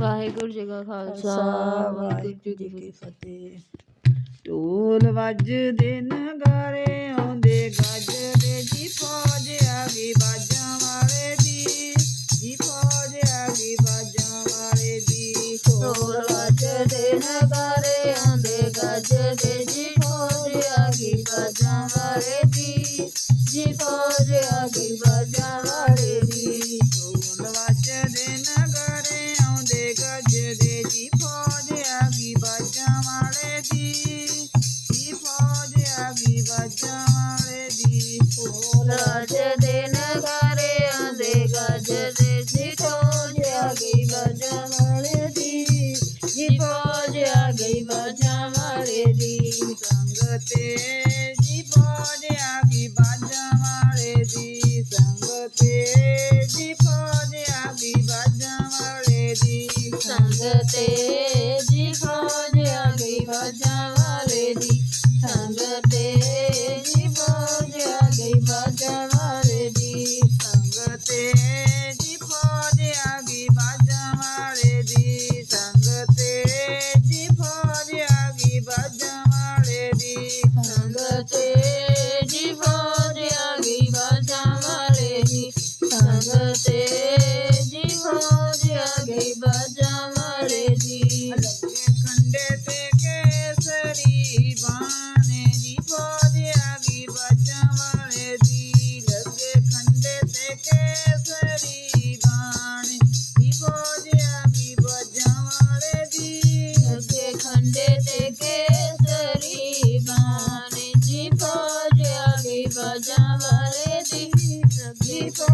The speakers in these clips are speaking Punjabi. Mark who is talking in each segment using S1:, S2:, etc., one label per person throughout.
S1: ਵਾਹਿਗੁਰੂ ਜੀ ਕਾ ਖਾਲਸਾ ਵਾਹਿਗੁਰੂ ਜੀ ਕੀ ਫਤਿਹ।
S2: ਢੋਲ ਵੱਜਦੇ ਨਗਾਰੇ ਆਉਂਦੇ ਗੱਜਦੇ ਜੀ ਫੌਜ ਆ ਗਈ ਬਾਜਾਂ ਵਾਲੇ ਦੀ ਜੀ ਫੌਜ ਆ ਗਈ ਬਾਜਾਂ ਵਾਲੇ ਦੀ।
S1: ਢੋਲ ਵੱਜਦੇ ਨਗਾਰੇ ਆਉਂਦੇ ਗੱਜਦੇ ਜੀ ਫੌਜ ਆ ਗਈ ਬਾਜਾਂ ਵਾਲੇ ਦੀ ਜੀ ਫੌਜ ਆ ਗਈ ਬਾਜਾਂ ਵਾਲੇ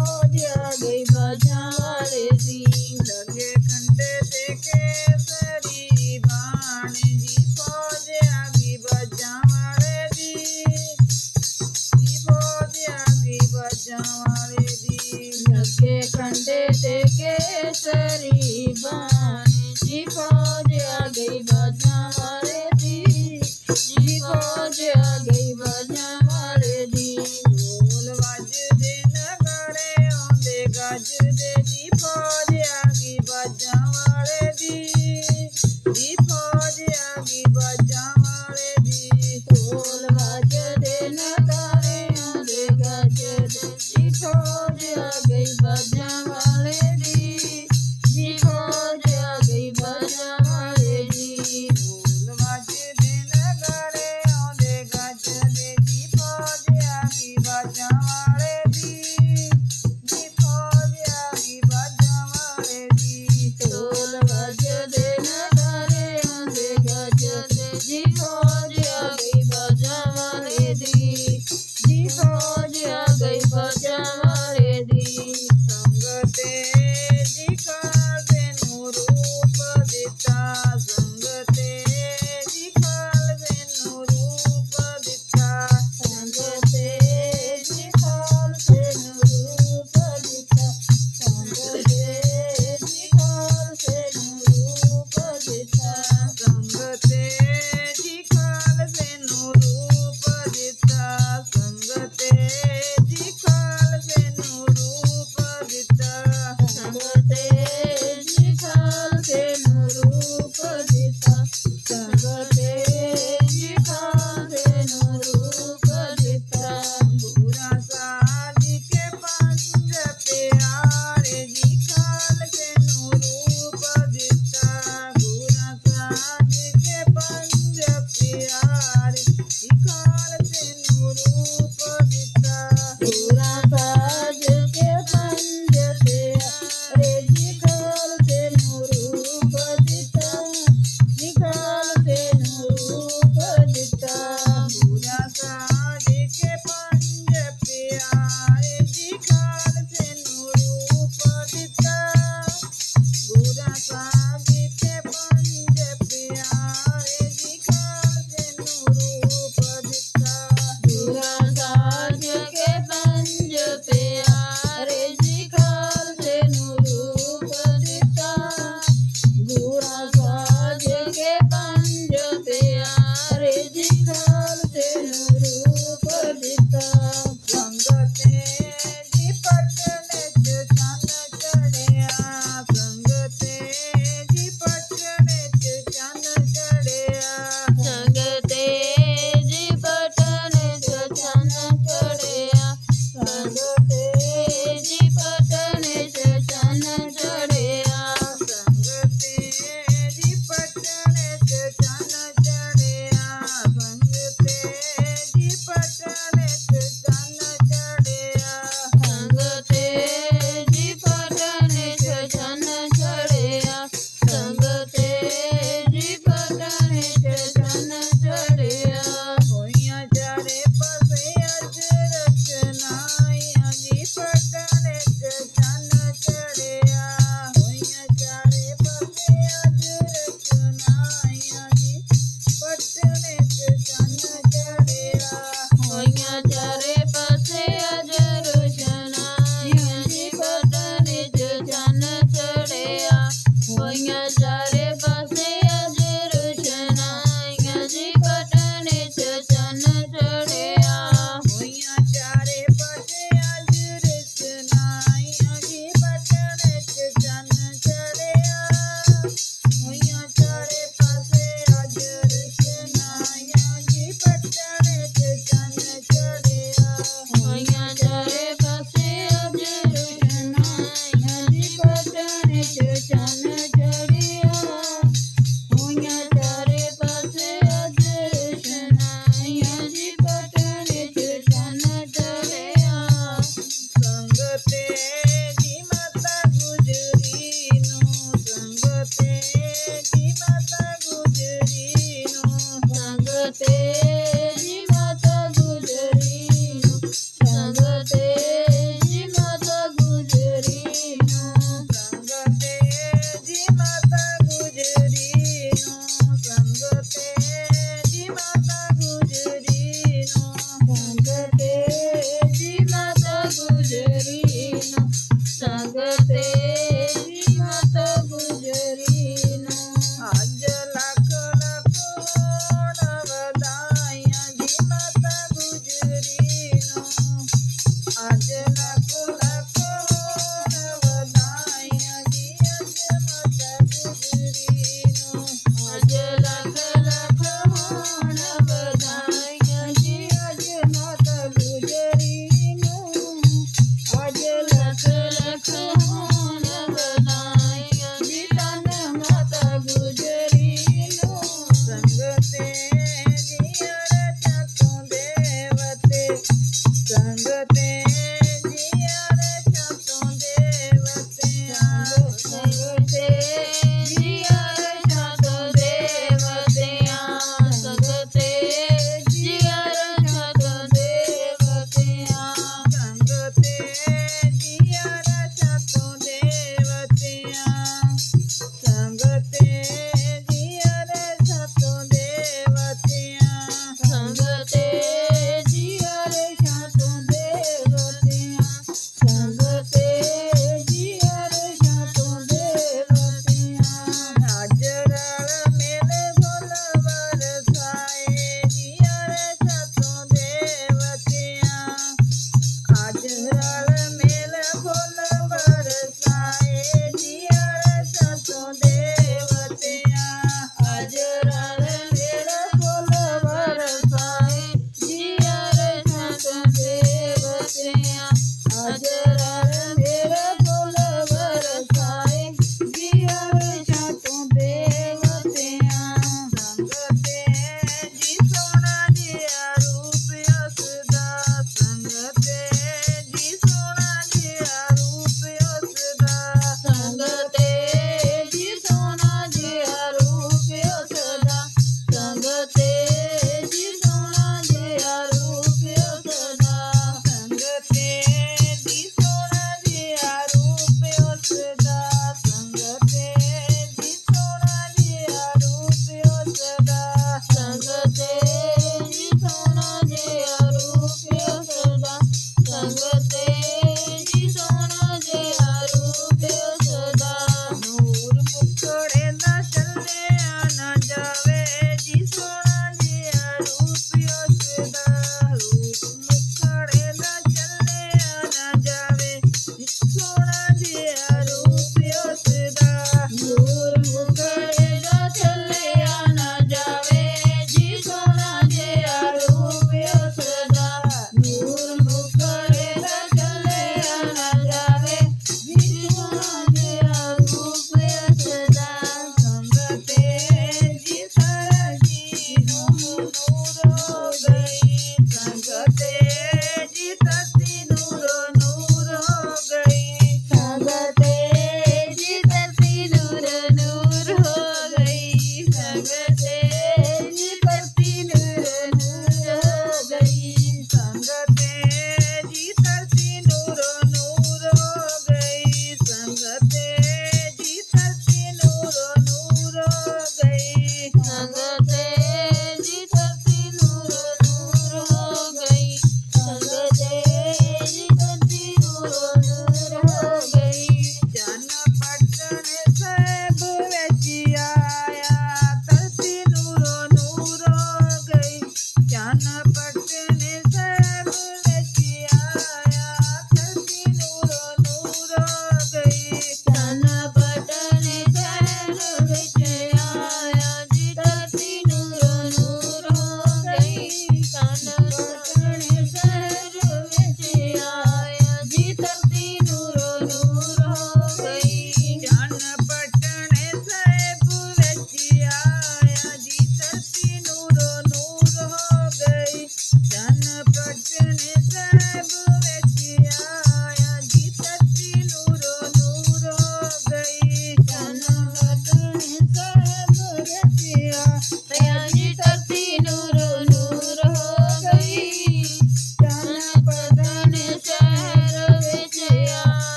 S2: ਮੋਜ ਆ ਗਈ ਬਜਾਰੇ ਦੀ ਲਗੇ ਕੰਡੇ ਤੇ ਕੇਸਰੀ ਬਾਣ ਜੀ ਫੌਜ ਆ ਗਈ ਬਜਾਰੇ ਦੀ, ਜੀ ਲਗੇ ਕੰਡੇ ਤੇ ਕੇਸਰੀ ਬਾਣ ਜੀ ਫੌਜ ਆ ਗਈ ਗਈ।
S1: Yes.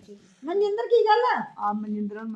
S1: ਖਾਲਸਾ
S3: ਮਨਜਿੰਦਰ ਕੀ ਗੱਲ ਆ?
S2: ਆ ਮਨਿੰਦਰ ਨੂੰ